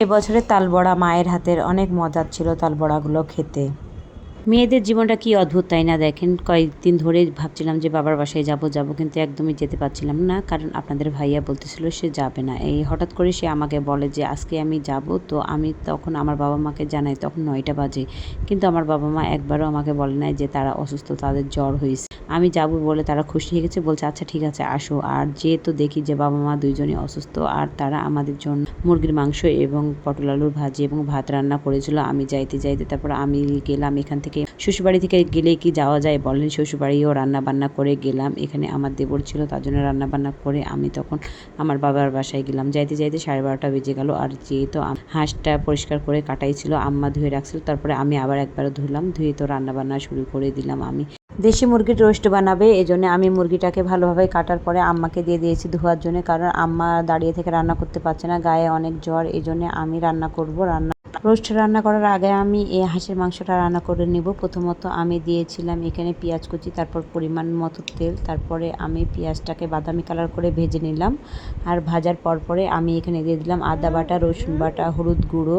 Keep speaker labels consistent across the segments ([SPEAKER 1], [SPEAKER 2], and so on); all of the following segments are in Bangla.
[SPEAKER 1] এবছরের তালবড়া মায়ের হাতের অনেক মজার ছিল তালবড়াগুলো খেতে। মেয়েদের জীবনটা কি অদ্ভুত তাই না দেখেন? কয়েকদিন ধরে ভাবছিলাম যে বাবার বাসায় যাব যাব কিন্তু একদমই যেতে পারছিলাম না। কারণ আপনাদের ভাইয়া বলতেছিল সে যাবে না। এই হঠাৎ করে সে আমাকে বলে যে, আজকে আমি যাব। তো আমি তখন আমার বাবা মাকে জানাই, তখন নয়টা বাজে। কিন্তু আমার বাবা মা একবারও আমাকে বলে নাই যে, তারা অসুস্থ, তাদের জ্বর হয়েছে। আমি যাব বলে তারা খুশি হয়ে গেছে, বলছে আচ্ছা ঠিক আছে, আসো। আর যেহেতু দেখি যে বাবা মা দুইজনই অসুস্থ, আর তারা আমাদের জন্য মুরগির মাংস এবং পটল আলুর ভাজি এবং ভাত রান্না করেছিল। আমি যাইতে যাইতে তারপর আমি গেলাম এখান থেকে। শ্বশুরবাড়ি থেকে গেলে কি যাওয়া যায় বলেন? শ্বশুরবাড়িও রান্না বান্না করে গেলাম। এখানে আমার দেবর ছিল, তার জন্য রান্না বান্না করে আমি তখন আমার বাবার বাসায় গেলাম। যাইতে যাইতে সাড়ে বারোটা বেজে গেল আর যেহেতু হাঁসটা পরিষ্কার করে কাটাইছিল আম্মা ধুয়ে রাখছিল, তারপরে আমি আবার একবার ধুলাম। ধুয়ে তো রান্না বান্না শুরু করে দিলাম আমি। দেশি মুরগির রোস্ট বানাবে এই জন্য আমি মুরগিটাকে ভালোভাবে কাটার পরে আম্মাকে দিয়ে দিয়েছি ধোয়ার জন্য, কারণ আম্মা দাঁড়িয়ে থেকে রান্না করতে পারছে না, গায়ে অনেক জ্বর এই জন্য আমি রান্না করব, রান্না রোস্ট রান্না করার আগে আমি এই হাঁসের মাংসটা রান্না করে নেব। প্রথমত আমি দিয়েছিলাম এখানে পেঁয়াজ কুচি, তারপর পরিমাণ মতো তেল, তারপরে আমি পেঁয়াজটাকে বাদামি কালার করে ভেজে নিলাম। আর ভাজার পর পরে আমি এখানে দিয়ে দিলাম আদা বাটা, রসুন বাটা, হলুদ গুঁড়ো।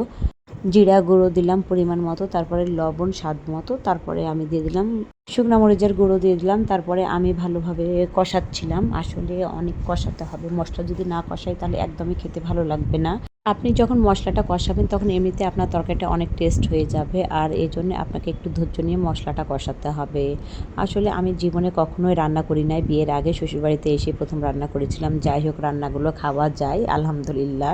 [SPEAKER 1] জিরা গুঁড়ো দিলাম পরিমাণ মতো, তারপরে লবণ, স্বাদ মতো, তারপরে আমি দিয়ে দিলাম শুকনো মরিচের গুঁড়ো দিয়ে দিলাম, তারপরে আমি ভালোভাবে কষাচ্ছিলাম। আসলে অনেক কষাতে হবে, মশলা যদি না কষাই তাহলে একদমই খেতে ভালো লাগবে না। আপনি যখন মশলাটা কষাবেন তখন এমনিতে আপনার তরকারিটা অনেক টেস্ট হয়ে যাবে, আর এই জন্য আপনাকে একটু ধৈর্য নিয়ে মশলাটা কষাতে হবে। আসলে আমি জীবনে কখনোই রান্না করি নাই, বিয়ের আগে শ্বশুরবাড়িতে এসে প্রথম রান্না করেছিলাম। যাই হোক, রান্নাগুলো খাওয়া যায়, আলহামদুলিল্লাহ।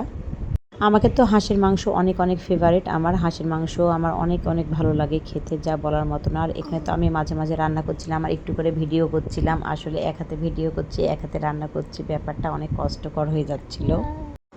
[SPEAKER 1] আমাকে তো হাঁসের মাংস অনেক অনেক ফেভারিট আমার হাঁসের মাংস আমার অনেক অনেক ভালো লাগে খেতে, যা বলার মতো না। আর এখানে তো আমি মাঝে মাঝে রান্না করছিলাম, আর একটু করে ভিডিও করছিলাম। আসলে এক হাতে ভিডিও করছি, এক হাতে রান্না করছি। ব্যাপারটা অনেক কষ্টকর হয়ে যাচ্ছিল।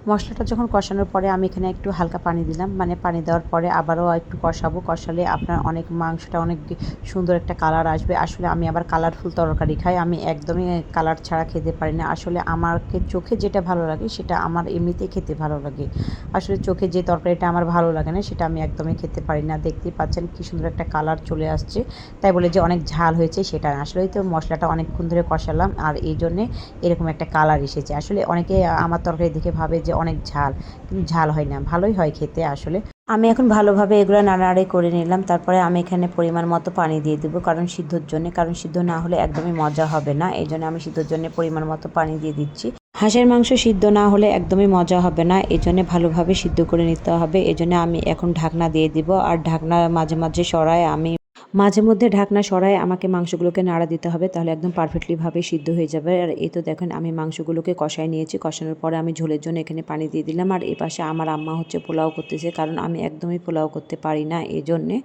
[SPEAKER 1] মশলাটা যখন কষানোর পরে আমি এখানে একটু হালকা পানি দিলাম। মানে পানি দেওয়ার পরে আবারও একটু কষাবো। কষালে আপনার অনেক মাংসটা অনেক সুন্দর একটা কালার আসবে। আসলে আমি আবার কালারফুল তরকারি খাই। আমি একদমই কালার ছাড়া খেতে পারি না। আসলে আমাকে চোখে যেটা ভালো লাগে সেটা আমার এমনিতেই খেতে ভালো লাগে। আসলে চোখে যে তরকারিটা আমার ভালো লাগে না সেটা আমি একদমই খেতে পারি না। দেখতেই পাচ্ছেন কি সুন্দর একটা কালার চলে আসছে। তাই বলে যে অনেক ঝাল হয়েছে সেটা আসলেই তো মশলাটা অনেকক্ষণ ধরে কষালাম আর এই জন্যে এরকম একটা কালার এসেছে। আসলে অনেকে আমার তরকারি দেখে ভাবে যে অনেক ঝাল, কিন্তু ঝাল হয় না, ভালোই হয় খেতে আসলে। আমি এখন ভালোভাবে এগুলো নাড়াড়ে করে নিলাম, তারপরে আমি এখানে পরিমাণ মতো পানি দিয়ে দেবো কারণ সিদ্ধর জন্য, কারণ সিদ্ধ না হলে একদমই মজা হবে না, এই জন্য আমি সিদ্ধর জন্য পরিমাণ মতো পানি দিয়ে দিচ্ছি। হাঁসের মাংস সিদ্ধ না হলে একদমই মজা হবে না, এই জন্য ভালোভাবে সিদ্ধ করে নিতে হবে, এই জন্য আমি এখন ঢাকনা দিয়ে দিব, আর ঢাকনা মাঝে মাঝে সরায় আমি মাঝে মধ্যে ঢাকনা সরায় আমাকে মাংসগুলোকে নাড়া দিতে হবে, তাহলে একদম পারফেক্টলিভাবে সিদ্ধ হয়ে যাবে। আর এই তো দেখেন আমি মাংসগুলোকে কষায় নিয়েছি, কষানোর পরে আমি ঝোলের জন্য এখানে পানি দিয়ে দিলাম। আর এই পাশে আমার আম্মা হচ্ছে পোলাও করতেছে, কারণ আমি একদমই পোলাও করতে পারি না এই জন্যে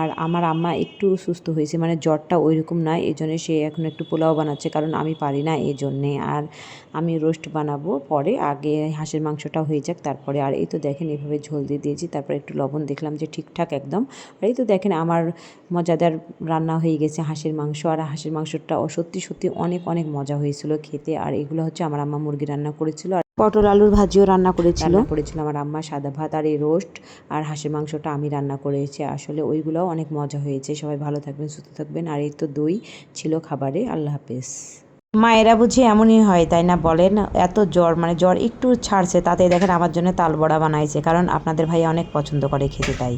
[SPEAKER 1] আর আমার আম্মা একটু সুস্থ হয়েছে মানে জ্বরটা ওই রকম না এই জন্যে সে এখন একটু পোলাও বানাচ্ছে, কারণ আমি পারি না এই জন্যে আর আমি রোস্ট বানাবো পরে, আগে হাঁসের মাংসটা হয়ে যাক, তারপরে আর এই তো দেখেন এভাবে ঝোল দিয়ে দিয়েছি, তারপরে একটু লবণ দেখলাম যে ঠিকঠাক একদম। আর এই তো দেখেন আমার মজাদার রান্না হয়ে গেছে হাঁসের মাংস। আর হাঁসের মাংসটা সত্যি সত্যি অনেক অনেক মজা হয়েছিল খেতে। আর এগুলো হচ্ছে আমার আম্মা মুরগি রান্না করেছিল। আর পটল আলুর ভাজিও রান্না করেছিল। করেছিল আমার আম্মা সাদা ভাত আর এই রোস্ট। আর হাঁসের মাংসটা আমি রান্না করেছি। আসলে ওইগুলোও অনেক মজা হয়েছে। সবাই ভালো থাকবেন সুস্থ থাকবেন। আর এই তো দই ছিল খাবারে। আল্লাহ হাফেজ। মায়েরা বুঝি এমনই হয় তাই না বলেন? এত জ্বর মানে জ্বর একটু ছাড়ছে তাতে দেখেন আমার জন্য তালবড়া বানাইছে। কারণ আপনাদের ভাই অনেক পছন্দ করে খেতে তাই।